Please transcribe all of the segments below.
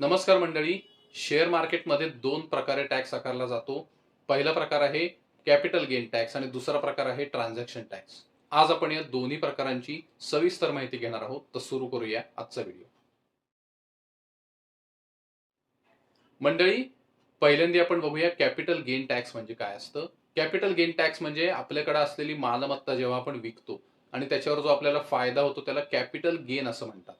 नमस्कार मंडळी. शेअर मार्केटमध्ये दोन प्रकारे टॅक्स आकारला जातो. पहिला प्रकार आहे कॅपिटल गेन टॅक्स आणि दुसरा प्रकार आहे ट्रान्झॅक्शन टॅक्स. आज आपण या दोन्ही प्रकारांची सविस्तर माहिती घेणार आहोत. तर सुरू करूया आजचा व्हिडिओ. मंडळी पहिल्यांदा आपण बघूया कॅपिटल गेन टॅक्स म्हणजे काय असतं. कॅपिटल गेन टॅक्स म्हणजे आपल्याकडे असलेली मालमत्ता जेव्हा आपण विकतो आणि त्याच्यावर जो आपल्याला फायदा होतो त्याला कॅपिटल गेन असं म्हणतात.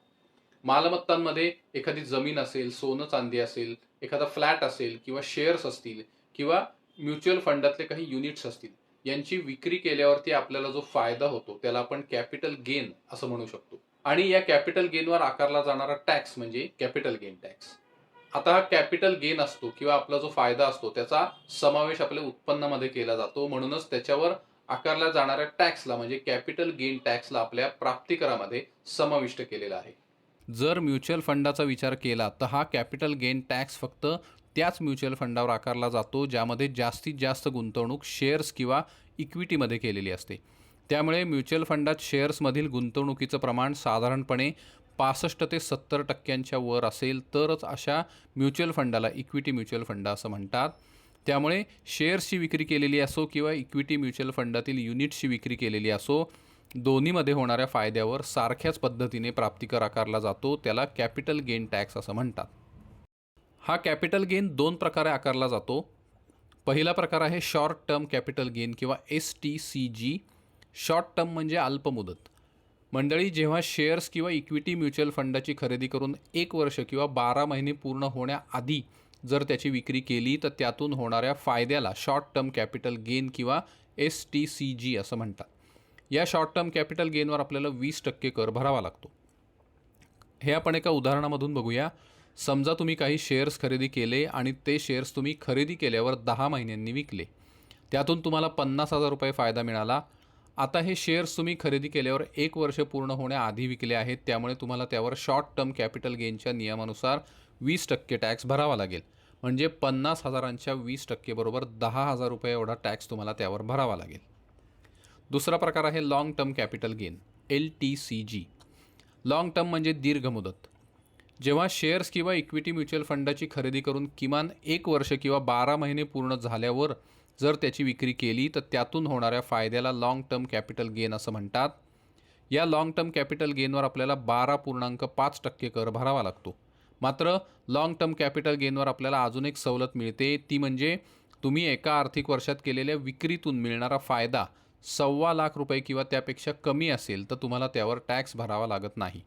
मालमत्तांमध्ये एखादी जमीन असेल सोनं चांदी असेल एखादा फ्लॅट असेल किंवा शेअर्स असतील किंवा म्युच्युअल फंडातले काही युनिट्स असतील यांची विक्री केल्यावरती आपल्याला जो फायदा होतो त्याला आपण कॅपिटल गेन असं म्हणू शकतो. आणि या कॅपिटल गेनवर आकारला जाणारा टॅक्स म्हणजे कॅपिटल गेन टॅक्स. आता हा कॅपिटल गेन असतो किंवा आपला जो फायदा असतो त्याचा समावेश आपल्या उत्पन्नामध्ये केला जातो. म्हणूनच त्याच्यावर आकारल्या जाणाऱ्या टॅक्सला म्हणजे कॅपिटल गेन टॅक्सला आपल्या प्राप्तिकरामध्ये समाविष्ट केलेला आहे. जर म्युच्युअल फंडाचा विचार केला तर हा कॅपिटल गेन टॅक्स फक्त त्याच म्युच्युअल फंडावर आकारला जातो ज्यामध्ये जास्तीत जास्त गुंतवणूक शेअर्स किंवा इक्विटीमध्ये केलेली असते. त्यामुळे म्युच्युअल फंडात शेअर्समधील गुंतवणुकीचं प्रमाण साधारणपणे पासष्ट ते सत्तर टक्क्यांच्या वर असेल तरच अशा म्युच्युअल फंडाला इक्विटी म्युच्युअल फंड असं म्हणतात. त्यामुळे शेअर्सची विक्री केलेली असो किंवा इक्विटी म्युच्युअल फंडातील युनिट्सची विक्री केलेली असो दोन्हीमध्ये होणाऱ्या फायद्यावर सारख्याच पद्धतीने प्राप्तिकर आकारला जातो त्याला कॅपिटल गेन टॅक्स असं म्हणतात. हा कॅपिटल गेन दोन प्रकारे आकारला जातो. पहिला प्रकार आहे शॉर्ट टर्म कॅपिटल गेन किंवा S T C G short term म्हणजे अल्पमुदत मंडळी जेव्हा शेअर्स किंवा इक्विटी म्युच्युअल फंडाची खरेदी करून एक वर्ष किंवा बारा महिने पूर्ण होण्याआधी जर त्याची विक्री केली तर त्यातून होणाऱ्या फायद्याला शॉर्ट टर्म कॅपिटल गेन किंवा एस टी सी जी असं म्हणतात. या शॉर्ट टर्म कॅपिटल गेनवर आपल्याला वीस टक्के कर भरावा लागतो. हे आपण एका उदाहरणामधून बघूया. समजा तुम्ही काही शेअर्स खरेदी केले आणि ते शेअर्स तुम्ही खरेदी केल्यावर दहा महिन्यांनी विकले. त्यातून तुम्हाला पन्नास हजार रुपये फायदा मिळाला. आता हे शेअर्स तुम्ही खरेदी केल्यावर एक वर्ष पूर्ण होण्याआधी विकले आहेत. त्यामुळे तुम्हाला त्यावर शॉर्ट टर्म कॅपिटल गेनच्या नियमानुसार वीस टक्के टॅक्स भरावा लागेल. म्हणजे पन्नास हजारांच्या वीस टक्केबरोबर दहा हजार रुपये एवढा टॅक्स तुम्हाला त्यावर भरावा लागेल. दुसरा प्रकार आहे long term capital gain L T C G long term म्हणजे दीर्घ मुदत. जेव्हा शेअर्स किंवा इक्विटी म्युच्युअल फंडाची खरेदी करून किमान एक वर्ष किंवा बारा महिने पूर्ण झाल्यावर जर त्याची विक्री केली तर त्यातून होणाऱ्या फायद्याला लाँग टर्म कॅपिटल गेन असं म्हणतात. या लाँग टर्म कॅपिटल गेनवर आपल्याला बारा पूर्णांक पाच टक्के कर भरावा लागतो. मात्र लाँग टर्म कॅपिटल गेनवर आपल्याला अजून एक सवलत मिळते. ती म्हणजे तुम्ही एका आर्थिक वर्षात केलेल्या विक्रीतून मिळणारा फायदा सव्वा लाख रुपये किंवा त्यापेक्षा कमी असेल तर तुम्हाला त्यावर टॅक्स भरावा लागत नाही.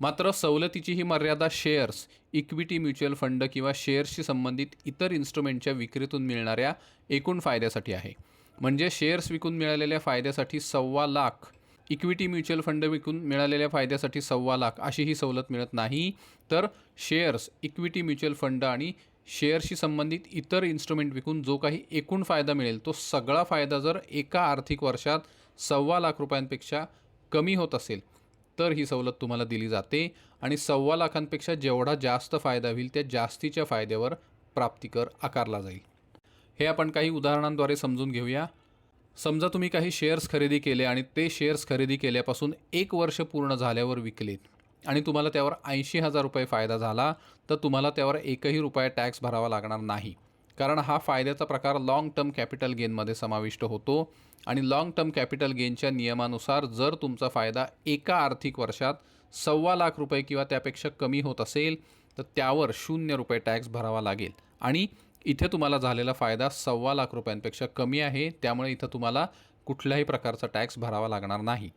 मात्र सवलतीची ही मर्यादा शेअर्स इक्विटी म्युच्युअल फंड किंवा शेअर्सशी संबंधित इतर इन्स्ट्रुमेंटच्या विक्रीतून मिळणाऱ्या एकूण फायद्यासाठी आहे. म्हणजे शेअर्स विकून मिळालेल्या फायद्यासाठी सव्वा लाख इक्विटी म्युच्युअल फंड विकून मिळालेल्या फायद्यासाठी सव्वा लाख अशी ही सवलत मिळत नाही तर शेअर्स इक्विटी म्युच्युअल फंड आणि शेअरशी संबंधित इतर इन्स्ट्रुमेंट विकून जो काही एकूण फायदा मिळेल तो सगळा फायदा जर एका आर्थिक वर्षात सव्वा लाख रुपयांपेक्षा कमी होत असेल तर ही सवलत तुम्हाला दिली जाते आणि सव्वा लाखांपेक्षा जेवढा जास्त फायदा होईल त्या जास्तीच्या फायद्यावर प्राप्तिकर आकारला जाईल. हे आपण काही उदाहरणांद्वारे समजून घेऊया. समजा तुम्ही काही शेअर्स खरेदी केले आणि ते शेअर्स खरेदी केल्यापासून एक वर्ष पूर्ण झाल्यावर विकलेत. आणि तुम्हाला त्यावर ऐंशी हजार रुपये फायदा झाला तर तुम्हाला त्यावर एकही रुपया टॅक्स भरावा लागणार नाही. कारण हा फायद्याचा प्रकार लाँग टर्म कॅपिटल गेनमध्ये समाविष्ट होतो आणि लाँग टर्म कॅपिटल गेनच्या नियमानुसार जर तुमचा फायदा एका आर्थिक वर्षात सव्वा लाख रुपये किंवा त्यापेक्षा कमी होत असेल तर त्यावर शून्य रुपये टॅक्स भरावा लागेल. आणि इथे तुम्हाला झालेला फायदा सव्वा लाख रुपयांपेक्षा कमी आहे त्यामुळे इथं तुम्हाला कुठल्याही प्रकारचा टॅक्स भरावा लागणार नाही.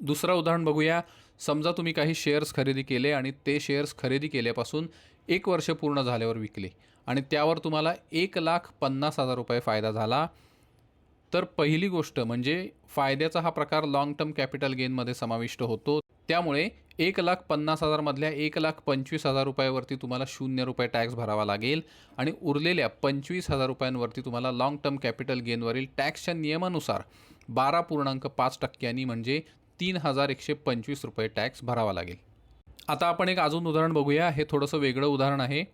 दुसरं उदाहरण बघूया. समजा तुम्ही काही शेअर्स खरेदी केले आणि ते शेअर्स खरेदी केल्यापासून एक वर्ष पूर्ण झाल्यावर विकले आणि त्यावर तुम्हाला एक लाख पन्नास हजार रुपये फायदा झाला. तर पहिली गोष्ट म्हणजे फायद्याचा हा प्रकार लाँग टर्म कॅपिटल गेनमध्ये समाविष्ट होतो. त्यामुळे एक लाख पन्नास हजारमधल्या एक लाख पंचवीस हजार रुपयावरती तुम्हाला शून्य रुपये टॅक्स भरावा लागेल आणि उरलेल्या पंचवीस हजार रुपयांवरती तुम्हाला लाँग टर्म कॅपिटल गेनवरील टॅक्सच्या नियमानुसार बारा पूर्णांक पाच टक्क्यांनी म्हणजे तीन हजार एकशे पंचवीस रुपये टॅक्स भरावा लागेल. आता आपण एक अजून उदाहरण बघूया. हे थोडंसं वेगळं उदाहरण आहे.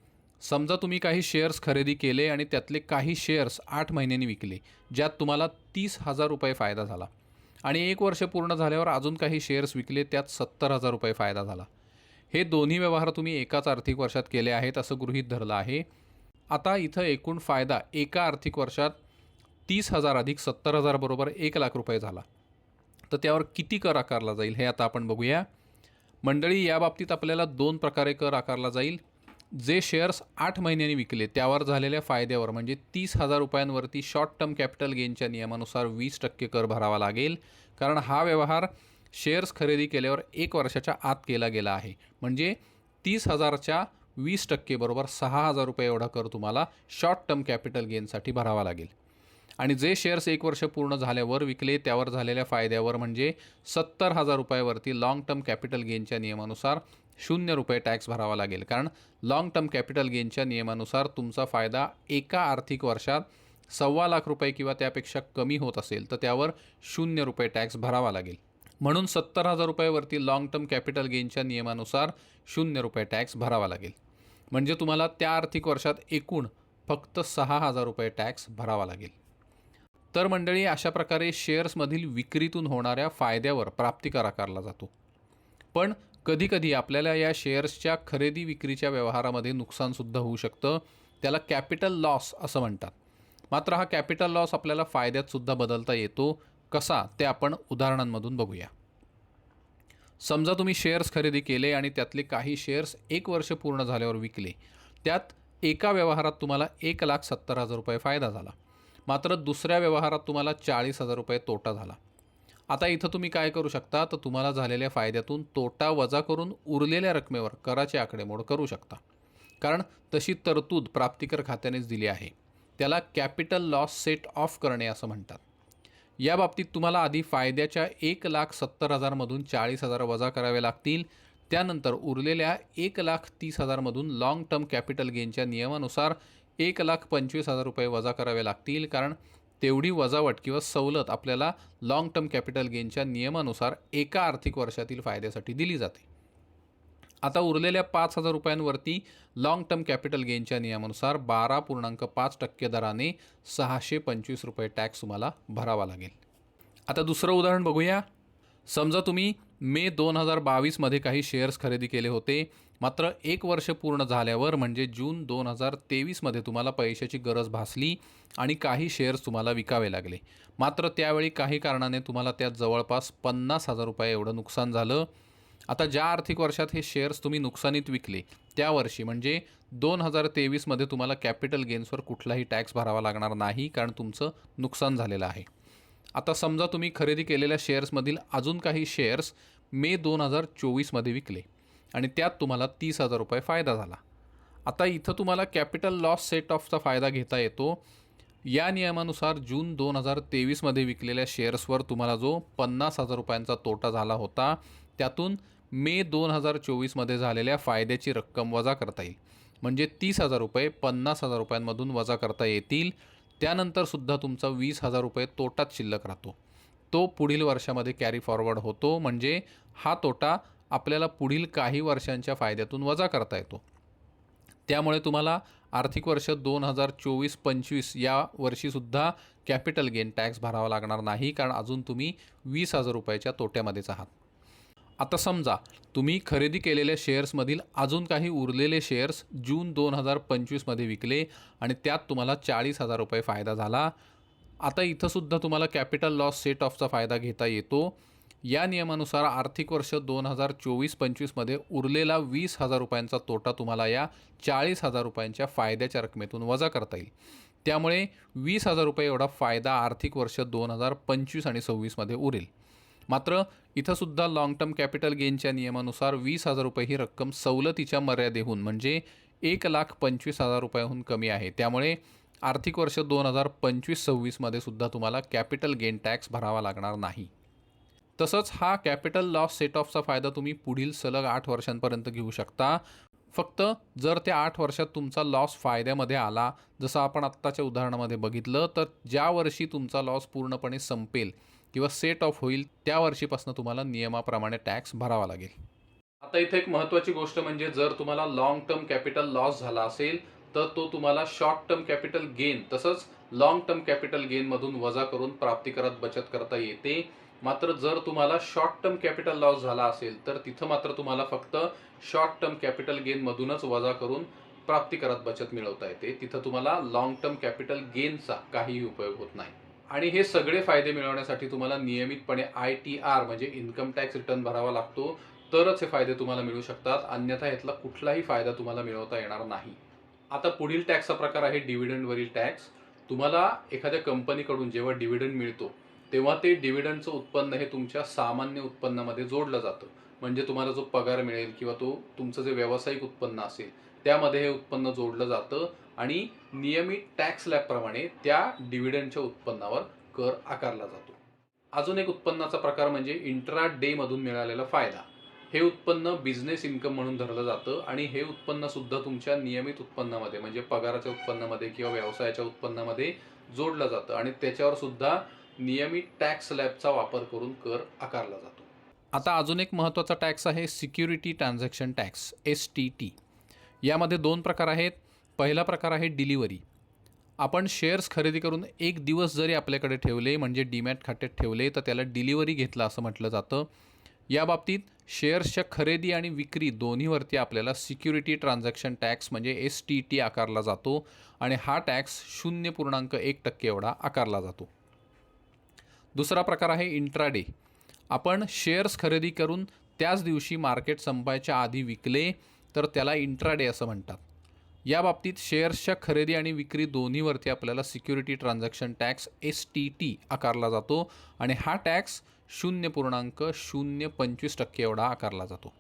समजा तुम्ही काही शेअर्स खरेदी केले आणि त्यातले काही शेअर्स आठ महिन्यांनी विकले ज्यात तुम्हाला तीस हजार रुपये फायदा झाला आणि एक वर्ष पूर्ण झाल्यावर अजून काही शेअर्स विकले त्यात सत्तर हजार रुपये फायदा झाला. हे दोन्ही व्यवहार तुम्ही एकाच आर्थिक वर्षात केले आहेत असं गृहीत धरलं आहे. आता इथं एकूण फायदा एका आर्थिक वर्षात तीस हजार अधिक सत्तर हजार बरोबर एक लाख रुपये झाला. तर त्यावर किती कर आकारला जाईल हे आता आपण बघूया. मंडळी या बाबतीत आपल्याला दोन प्रकारे कर आकारला जाईल. जे शेअर्स आठ महिन्यांनी विकले त्यावर झालेल्या फायद्यावर म्हणजे तीस हजार रुपयांवरती शॉर्ट टर्म कॅपिटल गेनच्या नियमानुसार वीस टक्के कर भरावा लागेल. कारण हा व्यवहार शेअर्स खरेदी केल्यावर एक वर्षाच्या आत केला गेला आहे. म्हणजे तीस हजारच्या वीस टक्के बरोबर सहा हजार रुपये एवढा कर तुम्हाला शॉर्ट टर्म कॅपिटल गेनसाठी भरावा लागेल. आणि जे शेअर्स एक वर्ष पूर्ण झाल्यावर विकले त्यावर झालेल्या फायद्यावर म्हणजे सत्तर हजार रुपयावरती लाँग टर्म कॅपिटल गेनच्या नियमानुसार शून्य रुपये टॅक्स भरावा लागेल. कारण लाँग टर्म कॅपिटल गेनच्या नियमानुसार तुमचा फायदा एका आर्थिक वर्षात सव्वा लाख रुपये किंवा त्यापेक्षा कमी होत असेल तर त्यावर शून्य रुपये टॅक्स भरावा लागेल. म्हणून सत्तर हजार रुपयावरती लाँग टर्म कॅपिटल गेनच्या नियमानुसार शून्य रुपये टॅक्स भरावा लागेल. म्हणजे तुम्हाला त्या आर्थिक वर्षात एकूण फक्त सहा हजार रुपये टॅक्स भरावा लागेल. तर मंडळी अशा प्रकारे शेअर्समधील विक्रीतून होणाऱ्या फायद्यावर प्राप्तिकर आकारला जातो. पण कधीकधी आपल्याला या शेअर्सच्या खरेदी विक्रीच्या व्यवहारामध्ये नुकसानसुद्धा होऊ शकतं. त्याला कॅपिटल लॉस असं म्हणतात. मात्र हा कॅपिटल लॉस आपल्याला फायद्यातसुद्धा बदलता येतो. कसा? ते आपण उदाहरणांमधून बघूया. समजा तुम्ही शेअर्स खरेदी केले आणि त्यातले काही शेअर्स एक वर्ष पूर्ण झाल्यावर विकले. त्यात एका व्यवहारात तुम्हाला एक लाख सत्तर हजार रुपये फायदा झाला. मात्र दुसऱ्या व्यवहारात तुम्हाला चाळीस हजार रुपये तोटा झाला. आता इथं तुम्ही काय करू शकता? तर तुम्हाला झालेल्या फायद्यातून तोटा वजा करून उरलेल्या रकमेवर कराची आकडेमोड करू शकता. कारण तशी तरतूद प्राप्तिकर खात्यानेच दिली आहे. त्याला कॅपिटल लॉस सेट ऑफ करणे असं म्हणतात. या बाबतीत तुम्हाला आधी फायद्याच्या एक लाख सत्तर हजारमधून चाळीस हजार वजा करावे लागतील. त्यानंतर उरलेल्या एक लाख तीस हजारमधून लाँग टर्म कॅपिटल गेनच्या नियमानुसार एक लाख पंचवीस हजार रुपये वजा करावे लागतील कारण तेवढी वजावट किंवा सवलत आपल्याला लाँग टर्म कॅपिटल गेनच्या नियमानुसार एका आर्थिक वर्षातील फायद्यासाठी दिली जाते. आता उरलेल्या पाच हजार रुपयांवरती लाँग टर्म कॅपिटल गेनच्या नियमानुसार बारा पूर्णांक पाच टक्के दराने सहाशे पंचवीस रुपये टॅक्स तुम्हाला भरावा लागेल. आता दुसरं उदाहरण बघूया. समजा तुम्ही मे दोन हजार बावीसमध्ये काही शेअर्स खरेदी केले होते. मात्र एक वर्ष पूर्ण झाल्यावर म्हणजे जून दोन हजार तेवीसमध्ये तुम्हाला पैशाची गरज भासली आणि काही शेअर्स तुम्हाला विकावे लागले. मात्र त्यावेळी काही कारणाने तुम्हाला त्यात जवळपास पन्नास हजार रुपये एवढं नुकसान झालं. आता ज्या आर्थिक वर्षात हे शेअर्स तुम्ही नुकसानीत विकले त्या वर्षी म्हणजे दोन हजार तेवीसमध्ये तुम्हाला कॅपिटल गेन्सवर कुठलाही टॅक्स भरावा लागणार नाही कारण तुमचं नुकसान झालेलं आहे. आता समजा तुम्ही खरेदी केलेल्या शेअर्समधील अजून काही शेअर्स मे दोन हजार चोवीसमध्ये विकले आणि त्यात तुम्हाला तीस हजार रुपये फायदा झाला. आता इथं तुम्हाला कॅपिटल लॉस सेट ऑफचा फायदा घेता येतो. या नियमानुसार जून दोन हजार तेवीसमध्ये विकलेल्या शेअर्सवर तुम्हाला जो पन्नास हजार रुपयांचा तोटा झाला होता त्यातून मे दोन हजार चोवीसमध्ये झालेल्या फायद्याची रक्कम वजा करता येईल. म्हणजे तीस हजार रुपये पन्नास हजार रुपयांमधून वजा करता येतील. त्यानंतर सुद्धा तुमचा वीस हजार रुपये तोटाच शिल्लक राहतो. तो पुढील वर्षामध्ये कॅरी फॉरवर्ड होतो. म्हणजे हा तोटा आपल्याला पुढील काही वर्षांच्या फायद्यातून वजा करता येतो. त्यामुळे तुम्हाला आर्थिक वर्ष दोन हजार चोवीस पंचवीस या वर्षीसुद्धा कॅपिटल गेन टॅक्स भरावा लागणार नाही. कारण अजून तुम्ही वीस हजार रुपयाच्या तोट्यामध्येच आहात. आता समजा तुम्ही खरेदी केलेल्या शेअर्समधील अजून काही उरलेले शेअर्स जून दोन हजार पंचवीसमध्ये विकले आणि त्यात तुम्हाला चाळीस हजार रुपये फायदा झाला. आता इथंसुद्धा तुम्हाला कॅपिटल लॉस सेट ऑफचा फायदा घेता येतो. या नियमानुसार आर्थिक वर्ष दोन हजार चोवीस पंचवीसमध्ये उरलेला वीस हजार रुपयांचा तोटा तुम्हाला या चाळीस हजार रुपयांच्या फायद्याच्या रकमेतून वजा करता येईल. त्यामुळे वीस हजार रुपये एवढा फायदा आर्थिक वर्ष दोन हजार पंचवीस आणि सव्वीसमध्ये उरेल. मात्र इथंसुद्धा लाँग टर्म कॅपिटल गेनच्या नियमानुसार वीस हजार रुपये ही रक्कम सवलतीच्या मर्यादेहून म्हणजे एक लाख पंचवीस हजार रुपयाहून कमी आहे. त्यामुळे आर्थिक वर्ष दोन हजार पंचवीस सव्वीसमध्ये सुद्धा तुम्हाला कॅपिटल गेन टॅक्स भरावा लागणार नाही. तसंच हा कॅपिटल लॉस सेट ऑफचा फायदा तुम्ही पुढील सलग आठ वर्षांपर्यंत घेऊ शकता. फक्त जर त्या आठ वर्षात तुमचा लॉस फायद्यामध्ये आला जसं आपण आत्ताच्या उदाहरणामध्ये बघितलं तर ज्या वर्षी तुमचा लॉस पूर्णपणे संपेल किंवा सेट ऑफ होईल त्या वर्षीपासून तुम्हाला नियमाप्रमाणे टॅक्स भरावा लागेल. आता इथे एक महत्त्वाची गोष्ट म्हणजे जर तुम्हाला लॉंग टर्म कॅपिटल लॉस झाला असेल तर तो तुम्हाला शॉर्ट टर्म कॅपिटल गेन तसंच लॉंग टर्म कॅपिटल गेनमधून वजा करून प्राप्ती करत बचत करता येते. मात्र जर तुम्हाला शॉर्ट टर्म कॅपिटल लॉस झाला असेल तर तिथं मात्र तुम्हाला फक्त शॉर्ट टर्म कॅपिटल गेनमधूनच वजा करून प्राप्ती करत बचत मिळवता येते. तिथं तुम्हाला लॉंग टर्म कॅपिटल गेनचा काहीही उपयोग होत नाही. आणि हे सगळे फायदे मिळवण्यासाठी तुम्हाला नियमितपणे आय टी आर म्हणजे इन्कम टॅक्स रिटर्न भरावा लागतो. तरच हे फायदे तुम्हाला मिळू शकतात. अन्यथा यातला कुठलाही फायदा तुम्हाला मिळवता येणार नाही. आता पुढील टॅक्सचा प्रकार आहे डिव्हिडंडवरील टॅक्स तुम्हाला एखाद्या कंपनीकडून जेव्हा डिव्हिडंड मिळतो तेव्हा ते डिव्हिडंडचं उत्पन्न हे तुमच्या सामान्य उत्पन्नामध्ये जोडलं जातं. म्हणजे तुम्हाला जो पगार मिळेल किंवा तो तुमचं जे व्यावसायिक उत्पन्न असेल त्यामध्ये हे उत्पन्न जोडलं जातं. आणि नियमित टॅक्स स्लॅबप्रमाणे त्या डिव्हिडंडच्या उत्पन्नावर कर आकारला जातो. अजून एक उत्पन्नाचा प्रकार म्हणजे इंट्रा डे मधून मिळालेला फायदा. हे उत्पन्न बिझनेस इन्कम म्हणून धरलं जातं आणि हे उत्पन्न सुद्धा तुमच्या नियमित उत्पन्नामध्ये म्हणजे पगाराच्या उत्पन्नामध्ये किंवा व्यवसायाच्या उत्पन्नामध्ये जोडलं जातं आणि त्याच्यावर सुद्धा नियमित टॅक्स स्लॅबचा वापर करून कर आकारला जातो. आता अजून एक महत्त्वाचा टॅक्स आहे security transaction tax S T T यामध्ये दोन प्रकार आहेत. पहिला प्रकार आहे डिलिव्हरी. आपण शेअर्स खरेदी करून एक दिवस जरी आपल्याकडे ठेवले म्हणजे डीमॅट खात्यात ठेवले तर त्याला डिलिव्हरी घेतला असं म्हटलं जातं. या बाबतीत शेअर्सच्या खरेदी आणि विक्री दोन्हीवरती आपल्याला सिक्युरिटी ट्रान्झॅक्शन टॅक्स म्हणजे एस टी टी आकारला जातो आणि हा टॅक्स शून्य पूर्णांक एक टक्के एवढा आकारला जातो. दुसरा प्रकार आहे इंट्राडे. आपण शेअर्स खरेदी करून त्याच दिवशी मार्केट संपायच्या आधी विकले तर त्याला इंट्राडे असं म्हणतात. या बाबतीत शेअर्सच्या खरेदी आणि विक्री दोन्हीवरती आपल्याला security transaction tax S T T आकारला जातो. आणि हा टॅक्स शून्य पूर्णांक शून्य पंचवीस टक्के एवढा आकारला जातो.